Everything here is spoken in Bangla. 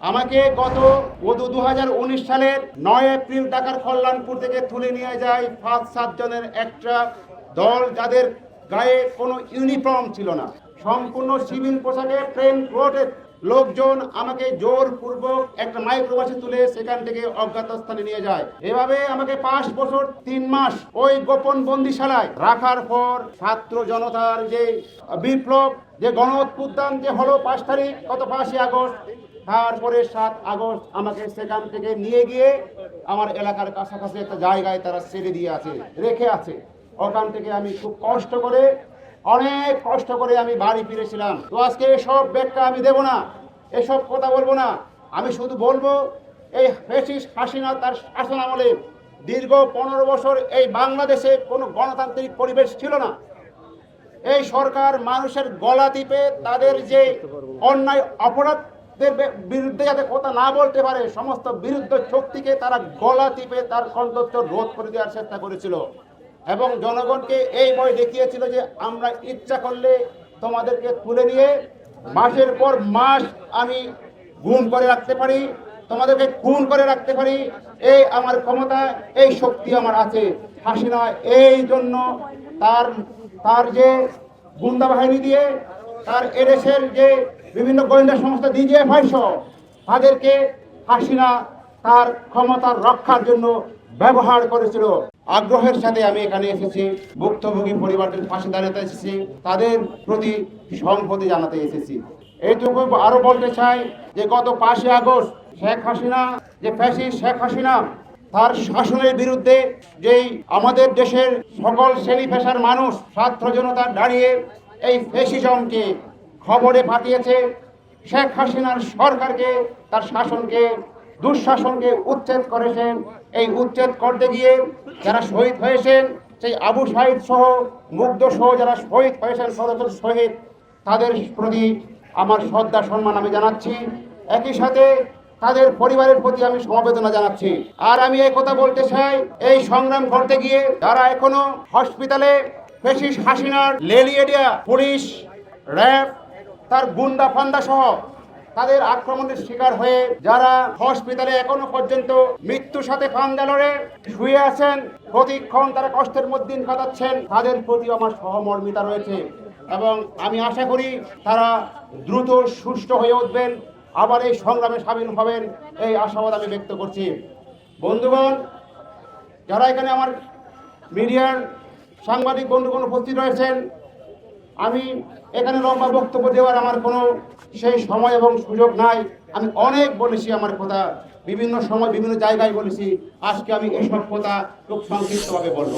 আমাকে গত গত দু হাজার উনিশ সালের নয় এপ্রিল ঢাকার কল্যাণপুর থেকে তুলে নিয়ে যায় পাঁচ সাতজনের একটা দল যাদের গায়ে কোনো ইউনিফর্ম ছিল না। সম্পূর্ণ সিভিল পোশাকে ট্রেন রোডে লোকজন আমাকে জোরপূর্বক একটা মাইক্রোবাসে তুলে সেখান থেকে অজ্ঞাত স্থানে নিয়ে যায়। এভাবে আমাকে পাঁচ বছর, তিন মাস ওই গোপন বন্দিশালায় রাখার পর ছাত্র জনতার যে বিপ্লব, যে গণ যে হলো পাঁচ তারিখ, গত পাঁচই আগস্ট তারপরে সাত আগস্ট আমাকে সেখান থেকে নিয়ে গিয়ে আমার এলাকার কাছাকাছি একটা জায়গায় তারা ছেড়ে দিয়ে আছে, রেখে আছে। ওখান থেকে আমি খুব কষ্ট করে, অনেক কষ্ট করে আমি বাড়ি ফিরেছিলাম। তো আজকে এসব ব্যাখ্যা আমি দেব না, এসব কথা বলব না। আমি শুধু বলব, এই ফেসিস হাসিনা তার শাসন আমলে দীর্ঘ পনেরো বছর এই বাংলাদেশে কোনো গণতান্ত্রিক পরিবেশ ছিল না। এই সরকার মানুষের গলা টিপে তাদের যে অন্যায় অপরাধের বে- বিরুদ্ধে যাতে কথা না বলতে পারে, সমস্ত বিরুদ্ধ শক্তিকে তারা গলা টিপে তার কণ্ঠস্ব রোধ করে দেওয়ার চেষ্টা করেছিল। এবং জনগণকে এই ভয় দেখিয়েছিল যে আমরা ইচ্ছা করলে তোমাদেরকে তুলে নিয়ে মাসের পর মাস আমি গুম করে রাখতে পারি, তোমাদেরকে খুন করে রাখতে পারি। এই আমার ক্ষমতা, এই শক্তি আমার আছে। হাসিনা এই জন্য তার তার যে গুন্ডা বাহিনী দিয়ে, তার এদেশের যে বিভিন্ন গোয়েন্দা সংস্থা ডিজিএফআই সহ তাদেরকে হাসিনা তার ক্ষমতার রক্ষার জন্য ব্যবহার করেছিল। আগ্রহের সাথে আমি এখানে এসেছি, ভুক্তভোগী পরিবারদের পাশে দাঁড়াতে এসেছি, তাদের প্রতি সংহতি জানাতে এসেছি। এইটুকু আরও বলতে চাই যে গত পাঁচই আগস্ট শেখ হাসিনা, যে ফ্যাসি শেখ হাসিনা, তার শাসনের বিরুদ্ধে যেই আমাদের দেশের সকল শ্রেণি পেশার মানুষ, ছাত্র জনতা দাঁড়িয়ে এই ফেসিজমকে খবরে পাঠিয়েছে, শেখ হাসিনার সরকারকে, তার শাসনকে, দুঃশাসনকে উচ্ছেদ করেছেন। এই উচ্ছেদ করতে গিয়ে যারা শহীদ হয়েছেন, সেই আবু সাহিদ সহ, মুগ্ধ সহ যারা শহীদ হয়েছেন, সদস্য শহীদ তাদের প্রতি আমার শ্রদ্ধা, সম্মান আমি জানাচ্ছি। একই সাথে তাদের পরিবারের প্রতি আমি সমবেদনা জানাচ্ছি। আর আমি এই কথা বলতে চাই, এই সংগ্রাম করতে গিয়ে যারা এখনও হসপিটালে ফেসিস হাসিনার লেলিয়েডিয়া পুলিশ, র্যাব তার গুন্ডা ফান্দা সহ তাদের আক্রমণের শিকার হয়ে যারা হসপিটালে এখনও পর্যন্ত মৃত্যুর সাথে ফান্দা লড়ে শুয়ে আছেন, প্রতিক্ষণ তারা কষ্টের মধ্যে দিন কাটাচ্ছেন, তাদের প্রতি আমার সহমর্মিতা রয়েছে এবং আমি আশা করি তারা দ্রুত সুষ্ঠু হয়ে উঠবেন, আবার এই সংগ্রামে সামিল হবেন এই আশাবাদ আমি ব্যক্ত করছি। বন্ধুগণ, যারা এখানে আমার মিডিয়ার সাংবাদিক বন্ধুগণ উপস্থিত রয়েছেন আমি এখানে লম্বা বক্তব্য দেওয়ার আমার কোনো সেই সময় এবং সুযোগ নাই। আমি অনেক বলেছি আমার কথা, বিভিন্ন সময় বিভিন্ন জায়গায় বলেছি। আজকে আমি এসব কথা খুব সংক্ষিপ্তভাবে বলব।